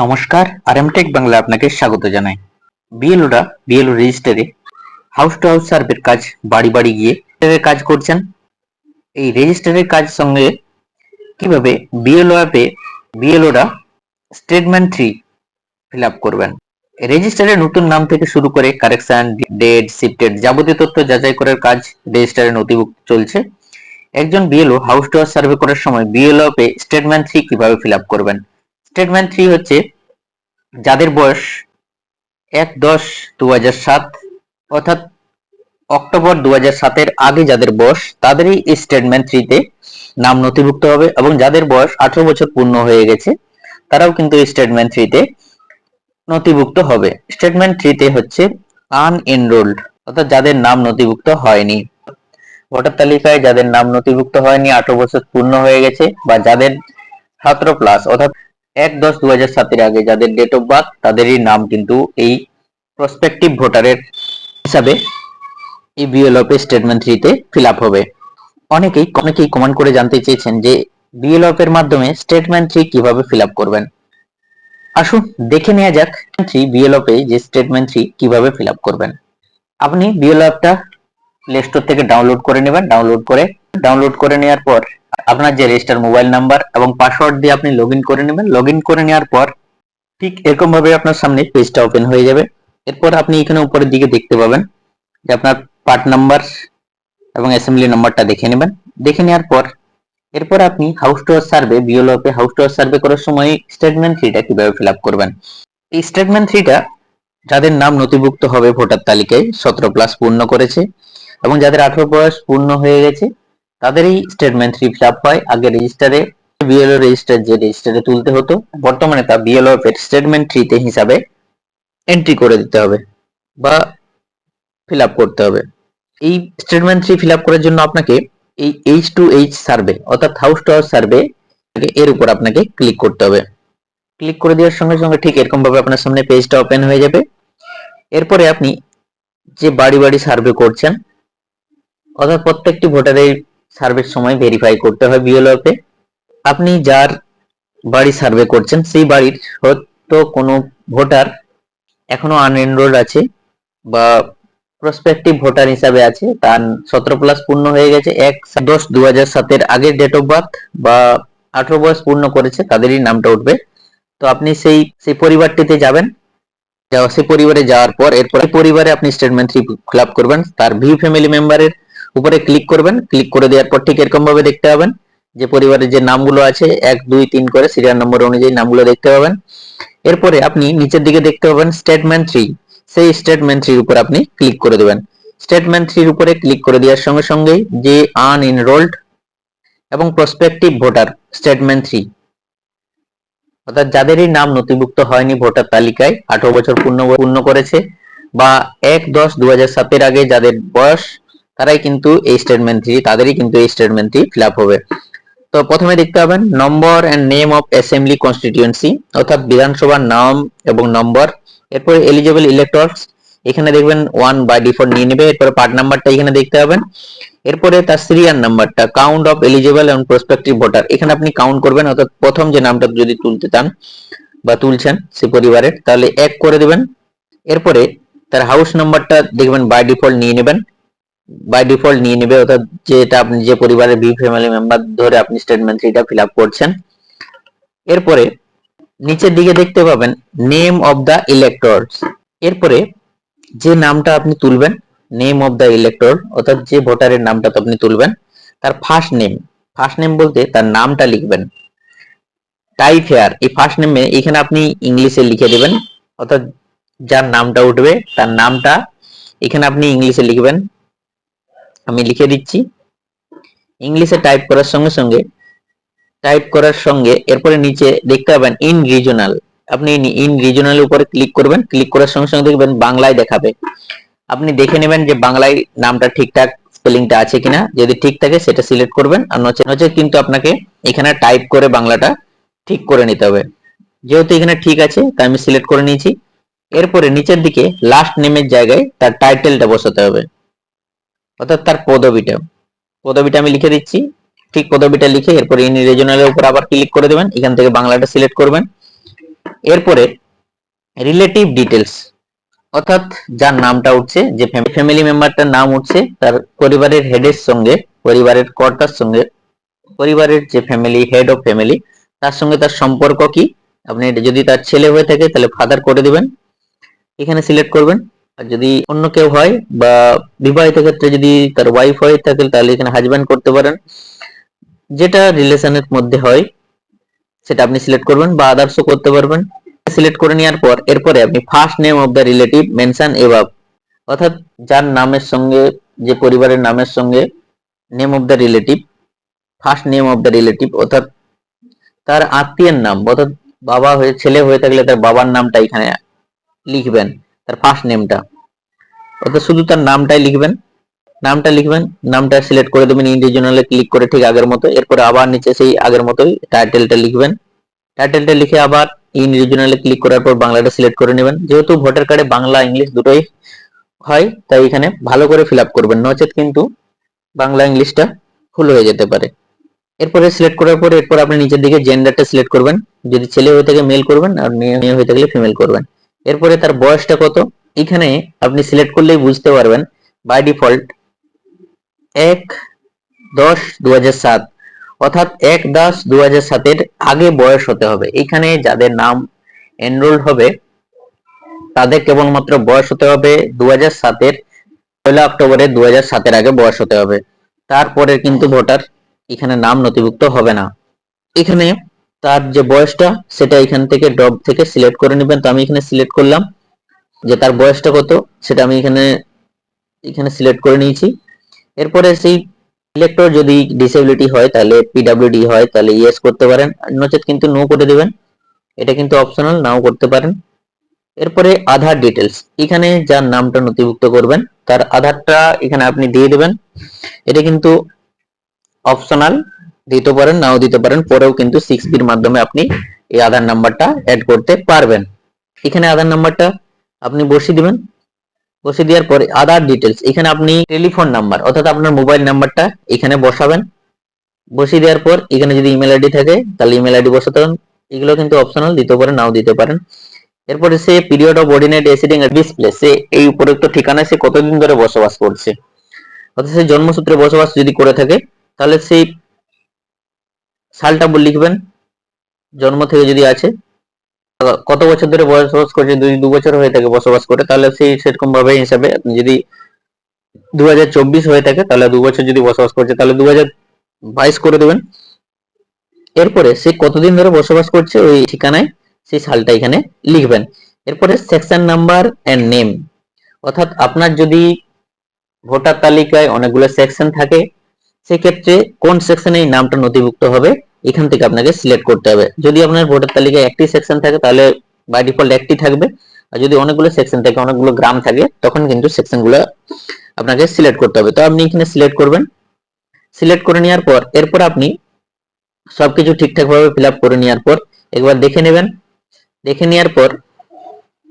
নমস্কার আর টেক বাংলা আপনাকে স্বাগত জানাই। বিএলওরা, বিএলও রেজিস্টারে হাউস টু হাউস সার্ভের কাজ বাড়ি বাড়ি গিয়ে কাজ করছেন। এই রেজিস্টারের কাজ সঙ্গে কীভাবে বিএলও অ্যাপে বিএলওরা স্টেটমেন্ট থ্রি ফিল আপ করবেন রেজিস্টারে নতুন নাম থেকে শুরু করে কারেকশন ডেট শিফটেড যাবতীয় তথ্য যাচাই করার কাজ রেজিস্টারে নথিভুক্ত চলছে। একজন BLO house to house survey করার সময় বিএলও অ্যাপে স্টেটমেন্ট থ্রি কীভাবে ফিল আপ করবেন? স্টেটমেন্ট থ্রি হচ্ছে, যাদের বয়স এক দশ দু সাত, অর্থাৎ অক্টোবর দু সাতের আগে যাদের বয়স, তাদেরই স্টেটমেন্ট থ্রিতে নাম নথিভুক্ত হবে এবং যাদের বয়স আঠারো বছর পূর্ণ হয়ে গেছে, তারাও কিন্তু স্টেটমেন্ট থ্রিতে নথিভুক্ত হবে। স্টেটমেন্ট থ্রিতে হচ্ছে আনএনরোল্ড অর্থাৎ যাদের নাম নথিভুক্ত হয়নি। ভোটার তালিকায় যাদের নাম নথিভুক্ত হয়নি, আঠারো বছর পূর্ণ হয়ে গেছে, বা যাদের সতেরো প্লাস অর্থাৎ এক দশ দু হাজার সাতের আগে যাদের ডেট অফ বার্থ তাদেরই নাম কিন্তু এই প্রসপেক্টিভ ভোটারের হিসাবে বিএলওপ স্টেটমেন্ট থ্রিতে ফিল আপ হবে। অনেকেই অনেকেই কমেন্ট করে জানতে চেয়েছেন যে বিএলওপ এর মাধ্যমে স্টেটমেন্ট থ্রি কীভাবে ফিল আপ করবেন। আসুন দেখে নেওয়া যাক থ্রি বিএলওপ এ যে স্টেটমেন্ট থ্রি কীভাবে ফিল আপ করবেন। আপনি বিএলওপটা প্লে স্টোর থেকে ডাউনলোড করে নেবেন। ডাউনলোড করে ডাউনলোড করে নেওয়ার পর আপনার যে রেজিস্টার মোবাইল নাম্বার এবং পাসওয়ার্ড দিয়ে আপনি লগ করে নেবেন। লগ করে নেওয়ার পর ঠিক এরকম ভাবে আপনার সামনে পেজটা ওপেন হয়ে যাবে। এরপর আপনি এখানে উপরের দিকে দেখতে পাবেন যে আপনার পার্ট নাম্বার এবং অ্যাসেম্বলি নাম্বারটা দেখে নেবেন। দেখে নেওয়ার পর এরপর আপনি হাউস টু হাউস সার্ভে বিওলোপে হাউস টু হাউস সার্ভে করার সময় স্টেটমেন্ট থ্রিটা কীভাবে ফিল আপ করবেন? এই স্টেটমেন্ট থ্রিটা যাদের নাম নথিভুক্ত হবে ভোটার তালিকায়, সতেরো প্লাস পূর্ণ করেছে এবং যাদের আঠারো বয়স পূর্ণ হয়ে গেছে তাদেরই স্টেটমেন্ট থ্রি ফিল আপ হয় আগে রেজিস্টারে বিএলও রেজিস্টার যে রেজিস্টারে তুলতে হতো, বর্তমানে তা বিএলও স্টেটমেন্ট থ্রিতে হিসাবে এন্ট্রি করে দিতে হবে বা ফিল আপ করতে হবে। এই স্টেটমেন্ট থ্রি ফিল আপ করার জন্য আপনাকে এই এইচ টু এইচ সার্ভে অর্থাৎ হাউস টু হাউস সার্ভে এর উপর আপনাকে ক্লিক করতে হবে। ক্লিক করে দেওয়ার সঙ্গে সঙ্গে ঠিক এরকম ভাবে আপনার সামনে পেজটা ওপেন হয়ে যাবে। এরপরে আপনি যে বাড়ি বাড়ি সার্ভে করছেন, অর্থাৎ প্রত্যেকটি ভোটারের সার্ভের সময় ভেরিফাই করতে হয় বিএলওতে আপনি যার বাড়ি সার্ভে করছেন, সেই বাড়ির হয়তো কোনো ভোটার এখনও আনএনরোল্ড আছে বা প্রসপেক্টিভ ভোটার হিসাবে আছে, তার সতেরো প্লাস পূর্ণ হয়ে গেছে, এক দশ দু হাজার সাতের আগের ডেট অফ বার্থ বা আঠারো বয়স পূর্ণ করেছে, তাদেরই নামটা উঠবে। তো আপনি সেই সেই পরিবারটিতে যাবেন সেই পরিবারে যাওয়ার পর, এরপর পরিবারে আপনি স্টেটমেন্ট ফিল করবেন, তার ভি ফ্যামিলি মেম্বারের উপরে ক্লিক করবেন ক্লিক করে দেওয়ার পর ঠিক এরকম ভাবে দেখতে পাবেন যে পরিবারের যে নামগুলো আছে, এক, দুই, তিন করে সিরিয়াল নম্বর অনুযায়ী নামগুলো দেখতে পাবেন। এরপরে আপনি নিচের দিকে দেখতে পাবেন স্টেটমেন্ট থ্রি সেই স্টেটমেন্ট থ্রির উপর আপনি ক্লিক করে দেবেন। স্টেটমেন্ট থ্রির উপরে ক্লিক করে দেওয়ার সঙ্গে সঙ্গেই যে আনএনরোল্ড এবং প্রসপেক্টিভ ভোটার স্টেটমেন্ট থ্রি অর্থাৎ যাদেরই নাম নথিভুক্ত হয়নি ভোটার তালিকায়, আঠারো বছর পূর্ণ পূর্ণ করেছে বা এক দশ দু হাজার সাতের আগে যাদের বয়স তারাই কিন্তু এই স্টেটমেন্ট থ্রি তাদেরই কিন্তু এই স্টেটমেন্ট থ্রি ফিল হবে। তো প্রথমে দেখতে পাবেন number and name of assembly constituency অর্থাৎ বিধানসভার নাম এবং নম্বর এরপরে এলিজিবল ইলেক্টরস এখানে দেখবেন ওয়ান বাই ডিফল্ট নিয়ে নেবে, এরপরে পার্ট নাম্বারটা এখানে দেখতে পাবেন। এরপরে তার সিরিয়াল নাম্বারটা কাউন্ট অফ এলিজিবল এবং প্রসপেক্টিভ ভোটার এখানে আপনি কাউন্ট করবেন, অর্থাৎ প্রথম যে নামটা যদি তুলতে চান বা তুলছেন সে পরিবারের, তাহলে এক করে দেবেন। এরপরে তার হাউস নাম্বারটা দেখবেন বাই ডিফল্ট নিয়ে নেবেন বাই ডিফল্ট নিয়ে নেবে অর্থাৎ যেটা আপনি যে পরিবারের বি ফ্যামিলি মেম্বার ধরে আপনি স্টেটমেন্ট থ্রিটা ফিল আপ করছেন। এরপরে নিচের দিকে দেখতে পাবেন নেম অফ দ্য ইলেক্টরস এরপরে যে নামটা আপনি তুলবেন নেম অফ দ্য ইলেক্টর অর্থাৎ যে ভোটারের নামটা তো আপনি তুলবেন, তার ফার্স্ট নেম ফার্স্ট নেম বলতে তার নামটা লিখবেন। টাইপ হেয়ার এই ফার্স্ট নেমে এখানে আপনি ইংলিশে লিখে দেবেন, অর্থাৎ যার নামটা উঠবে, তার নামটা এখানে আপনি ইংলিশে লিখবেন। আমি লিখে দিচ্ছি। ইংলিশে টাইপ করার সঙ্গে সঙ্গে টাইপ করার সঙ্গে এরপরে নিচে দেখতে পাবেন ইন রিজনাল আপনি ইন রিজনাল উপরে ক্লিক করবেন ক্লিক করার সঙ্গে সঙ্গে দেখবেন বাংলায় দেখাবে। আপনি দেখে নেবেন যে বাংলায় নামটা ঠিকঠাক স্পেলিংটা আছে কিনা। যদি ঠিক থাকে সেটা সিলেক্ট করবেন আর নচে কিন্তু আপনাকে এখানে টাইপ করে বাংলাটা ঠিক করে নিতে হবে। যেহেতু এখানে ঠিক আছে, তাই আমি সিলেক্ট করে নিয়েছি। এরপরে নিচের দিকে লাস্ট নেমের জায়গায় তার টাইটেলটা বসাতে হবে। অর্থাৎ তার পদবিটা। পদবিটা আমি লিখে দিচ্ছি। ঠিক পদবিটা লিখে এরপর ইন রিজনালের উপর আবার ক্লিক করে দেবেন। এখান থেকে বাংলাটা সিলেক্ট করবেন। এরপরে রিলেটিভ ডিটেলস অর্থাৎ যার নামটা উঠছে, যে ফ্যামিলি মেম্বারটার নাম উঠছে, তার পরিবারের হেডের সঙ্গে, পরিবারের কর্তার সঙ্গে, পরিবারের যে ফ্যামিলি হেড অফ ফ্যামিলি তার সঙ্গে তার সম্পর্ক কি? আপনি যদি তার ছেলে হয়ে থাকে, তাহলে ফাদার করে দিবেন। এখানে সিলেক্ট করবেন। যদি অন্য কেউ হয় বা বিবাহিত ক্ষেত্রে যদি তার ওয়াইফ হয়ে থাকে, তাহলে এখানে হাজব্যান্ড করতে পারেন। যেটা রিলেশনের মধ্যে হয়, সেটা আপনি সিলেক্ট করবেন বা আদার্সও করতে পারবেন। সিলেক্ট করে নেওয়ার পর, এরপরে আপনি first name of the relative mention above অর্থাৎ যার নামের সঙ্গে, যে পরিবারের নামের সঙ্গে name of the relative first name of the relative অর্থাৎ তার আত্মীয়ের নাম, অর্থাৎ বাবা হয়ে, ছেলে হয়ে থাকলে তার বাবার নামটা এখানে লিখবেন। তার ফার্স্ট নেমটা অর্থাৎ শুধু তার নামটাই লিখবেন। নামটা লিখবেন, নামটা সিলেক্ট করে দেবেন ইন্ডিভিজুয়ালে ক্লিক করে ঠিক আগের মতো। এরপরে আবার নিচে সেই আগের মতোই টাইটেলটা লিখবেন। টাইটেলটা লিখে আবার ইন রিজনালে ক্লিক করার পর বাংলাটা সিলেক্ট করে নেবেন। যেহেতু ভোটার কার্ডে বাংলা ইংলিশ দুটোই হয়, তাই এখানে ভালো করে ফিল করবেন। নচেত কিন্তু বাংলা ইংলিশটা ভুল হয়ে যেতে পারে। এরপরে সিলেক্ট করার পর এরপর আপনি নিচের দিকে জেন্ডারটা সিলেক্ট করবেন। যদি ছেলে হয়ে থাকে মেল করবেন, আর মেয়ে হয়ে থাকলে ফিমেল করবেন। এরপরে তার বয়সটা কত? এখানে আপনি সিলেক্ট করলেই বুঝতে পারবেন বাই ডিফল্ট এক দশ দু সাত। অর্থাৎ এক দশ দু সাতের আগে বয়স হতে হবে। এখানে যাদের নাম এনরোল হবে, তাদের কেবলমাত্র বয়স হতে হবে দু সাতের পয়লা অক্টোবরে দু সাতের আগে বয়স হতে হবে। তারপরে কিন্তু ভোটার এখানে নাম নথিভুক্ত হবে না। এখানে তার যে বয়সটা, সেটা এখান থেকে ড্রপ থেকে সিলেক্ট করে নেবেন। তো আমি এখানে সিলেক্ট করলাম যে তার বয়সটা কত, সেটা আমি এখানে এখানে সিলেক্ট করে নিয়েছি। এরপরে সেই ইলেক্টর যদি ডিসেবিলিটি হয়, তাহলে পিডাব্লিউডি হয়, তাহলে ইয়েস করতে পারেন। নচেত কিন্তু নো করে দিবেন। এটা কিন্তু অপশনাল নাও করতে পারেন। এরপরে আধার ডিটেলস এখানে যার নামটা নথিভুক্ত করবেন, তার আধারটা এখানে আপনি দিয়ে দেবেন। এটা কিন্তু অপশনাল দিতে পারেন, নাও দিতে পারেন, পরেও কিন্তু সিক্স বির মাধ্যমে আপনি এই আধার নাম্বারটা অ্যাড করতে পারবেন। এখানে আধার নাম্বারটা আপনি বসিয়ে দিবেন। বসিয়ে দেওয়ার পরে আদার ডিটেলস এখানে আপনি টেলিফোন নাম্বার অর্থাৎ আপনার মোবাইল নাম্বারটা এখানে বসাবেন। বসিয়ে দেওয়ার পর এখানে যদি ইমেল আইডি থাকে, তাহলে ইমেল আইডি বসাতে পারেন। এগুলো কিন্তু অপশনাল দিতে পারেন, নাও দিতে পারেন। এরপরে সে period of ordinate residing display সে এই উপরোক্ত ঠিকানায় সে কতদিন ধরে বসবাস করছে? অর্থাৎ সে জন্মসূত্রে বসবাস যদি করে থাকে, তাহলে সেই সালটা লিখবেন। জন্ম থেকে যদি আছে। কত বছর ধরে বসবাস করছে দুই দু বছর হয়ে থাকে বসবাস করে, তাহলে সেই সেরকম ভাবে হিসাবে যদি দু হাজার চব্বিশ হয়ে থাকে, তাহলে দু বছর যদি বসবাস করছে, তাহলে দু করে দেবেন। এরপরে সে কতদিন ধরে বসবাস করছে ওই ঠিকানায়, সেই সালটা এখানে লিখবেন। এরপরে সেকশন নাম্বার এন্ড নেম অর্থাৎ আপনার যদি ভোটার তালিকায় অনেকগুলো সেকশন থাকে সেক্ষেত্রে কোন সেকশনে এই নামটা নথিভুক্ত হবে, এখান থেকে আপনাকে সিলেক্ট করতে হবে। যদি আপনার ভোটার তালিকায় একটি সেকশন থাকে, তাহলে বাই ডিফল্ট একটি থাকবে। আর যদি অনেকগুলো সেকশন থাকে, অনেকগুলো গ্রাম থাকে, তখন কিন্তু সেকশনগুলো আপনাকে সিলেক্ট করতে হবে। তো আপনি এখানে সিলেক্ট করবেন। সিলেক্ট করে নেওয়ার পর, এরপর আপনি সবকিছু ঠিকঠাক ভাবে ফিল আপ করে নেওয়ার পর, একবার দেখে নেবেন। দেখে নেওয়ার পর,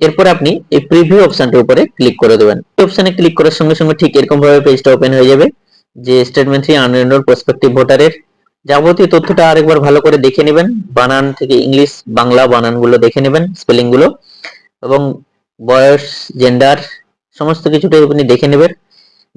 এরপর আপনি এই প্রিভিউ অপশনটার উপরে ক্লিক করে দেবেন। অপশনে ক্লিক করার সঙ্গে সঙ্গে ঠিক এরকম ভাবে পেজটা ওপেন হয়ে যাবে। যে স্টেটমেন্ট থ্রি আনএনরোল প্রসপেক্টিভ ভোটারের যাবতীয় তথ্যটা আরেকবার ভালো করে দেখে নেবেন। বানান থেকে ইংলিশ, বাংলা বানানগুলো দেখে নেবেন স্পেলিংগুলো এবং বয়স জেন্ডার সমস্ত কিছুটা আপনি দেখে নেবেন।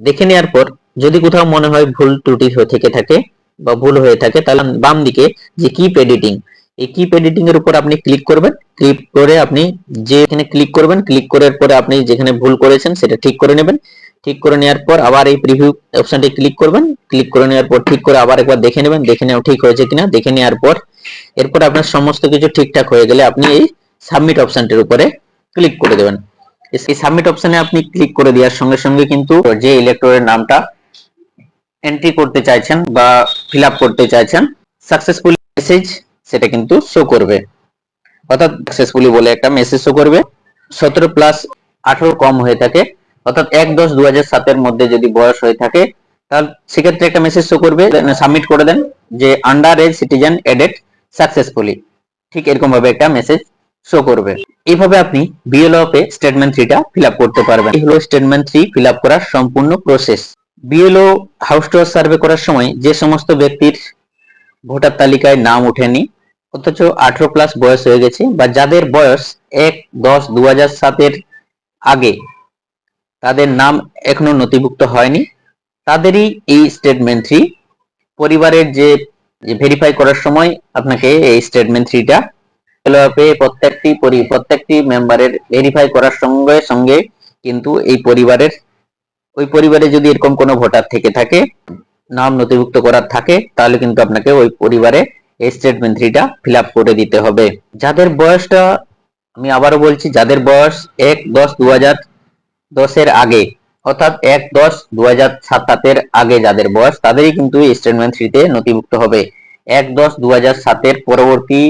দেখে নেওয়ার পর যদি কোথাও মনে হয় ভুল ত্রুটি থেকে থাকে বা ভুল হয়ে থাকে, তাহলে বাম দিকে যে কিপ এডিটিং এই কিপ এডিটিং এর উপর আপনি ক্লিক করবেন। ক্লিক করে আপনি যে এখানে ক্লিক করবেন ক্লিক করার পরে আপনি যেখানে ভুল করেছেন, সেটা ঠিক করে নেবেন। ঠিক করে নেওয়ার পর আবার এই প্রিভিউ অপশনটি ক্লিক করবেন। ক্লিক করে নেওয়ার পর ঠিক করে আবার একবার দেখে নেবেন, দেখে নেওয়া ঠিক হয়েছে কিনা। দেখে নেওয়ার পর এরপর আপনার সমস্ত কিছু ঠিকঠাক হয়ে গেলে আপনি এই সাবমিট অপশনটির উপরে ক্লিক করে দেবেন। এই সাবমিট অপশনে আপনি ক্লিক করে দেওয়ার সঙ্গে সঙ্গে কিন্তু যে ইলেকট্রনের নামটা এন্ট্রি করতে চাইছেন বা ফিল করতে চাইছেন সাকসেসফুল মেসেজ সেটা কিন্তু শো করবে। অর্থাৎ সাকসেসফুলি বলে একটা মেসেজ শো করবে। সতেরো প্লাস আঠারো কম হয়ে থাকে। অর্থাৎ এক দশ দু হাজার সাতের মধ্যে যদি বয়স হয়ে থাকে, তাহলে সেক্ষেত্রে একটা মেসেজ শো করবে সাবমিট করে দেন যে under age citizen added successfully ঠিক এরকম ভাবে একটা মেসেজ শো করবে। এইভাবে আপনি বিএলও পে স্টেটমেন্ট থ্রিটা ফিল আপ করতে পারবেন। এই হলো স্টেটমেন্ট থ্রি ফিল আপ করার সম্পূর্ণ process BLO house to survey করার সময় যে সমস্ত ব্যক্তির ভোটার তালিকায় নাম ওঠেনি, অথচ আঠারো প্লাস বয়স হয়ে গেছে, বা যাদের বয়স এক দশ দু হাজার সাতের আগে তাদের নাম এখনও নথিভুক্ত হয়নি। তাদেরই এই স্টেটমেন্ট থ্রি পরিবারের যে ভেরিফাই করার সময় আপনাকে এই স্টেটমেন্ট থ্রিটা প্রত্যেকটি প্রত্যেকটি মেম্বারের ভেরিফাই করার সঙ্গে সঙ্গে কিন্তু এই পরিবারের, ওই পরিবারে যদি এরকম কোনো ভোটার থেকে থাকে, নাম নথিভুক্ত করার থাকে, তাহলে কিন্তু আপনাকে ওই পরিবারে এই স্টেটমেন্ট থ্রিটা ফিল আপ করে দিতে হবে। যাদের বয়সটা আমি আবারও বলছি, যাদের বয়স এক দশ দু দশের আগে, অর্থাৎ এক দশ দু হাজার সাতের আগে যাদের বয়স, তাদেরই কিন্তু স্টেটমেন্ট থ্রিতে নথিভুক্ত হবে। এক দশ দু হাজার সাতের পরবর্তী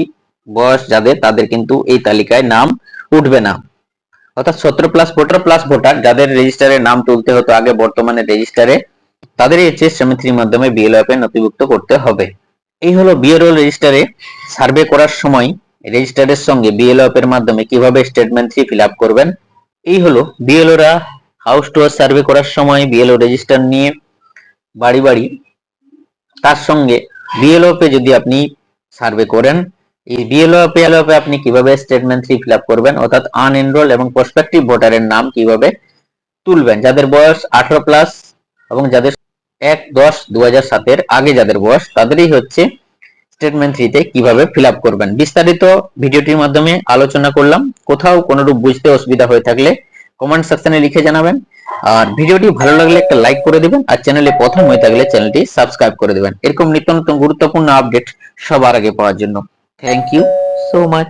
বয়স যাদের, তাদের কিন্তু এই তালিকায় নাম উঠবে না। অর্থাৎ সতেরো প্লাস ভোটার প্লাস ভোটার যাদের রেজিস্টারে নাম তুলতে হতো আগে, বর্তমানে রেজিস্টারে তাদের হচ্ছে সেমিথ্রির মাধ্যমে বিএলও অ্যাপে নথিভুক্ত করতে হবে। এই হলো বিএলও রেজিস্টারে সার্ভে করার সময় রেজিস্টারের সঙ্গে বিএলও অ্যাপের মাধ্যমে কীভাবে স্টেটমেন্ট থ্রি ফিল করবেন এই হলো বিএলওরা হাউস টু হাউস সার্ভে করার সময় বিএলও রেজিস্টার নিয়ে বাড়ি বাড়ি। তার সঙ্গে বিএলও পে যদি আপনি সার্ভে করেন, এই বিএলও পে পে আপনি কীভাবে স্টেটমেন্ট থ্রি ফিল আপ করবেন, অর্থাৎ আনএনরোল এবং প্রসপেক্টিভ ভোটারের নাম কীভাবে তুলবেন? যাদের বয়স আঠারো প্লাস এবং যাদের এক দশ দু হাজার সাতের আগে যাদের বয়স, তাদেরই হচ্ছে স্টেটমেন্ট থ্রিতে কীভাবে ফিল করবেন? বিস্তারিত ভিডিওটির মাধ্যমে আলোচনা করলাম। কোথাও কোনোরূপ বুঝতে অসুবিধা হয়ে থাকলে কমেন্ট সেকশনে লিখে জানাবেন। আর ভিডিওটি ভালো লাগলে একটা লাইক করে দিবেন, আর চ্যানেলে প্রথম হয়ে থাকলে চ্যানেলটি সাবস্ক্রাইব করে দেবেন। এরকম নিত্য নতুন গুরুত্বপূর্ণ আপডেট সবার আগে পাওয়ার জন্য। Thank you so much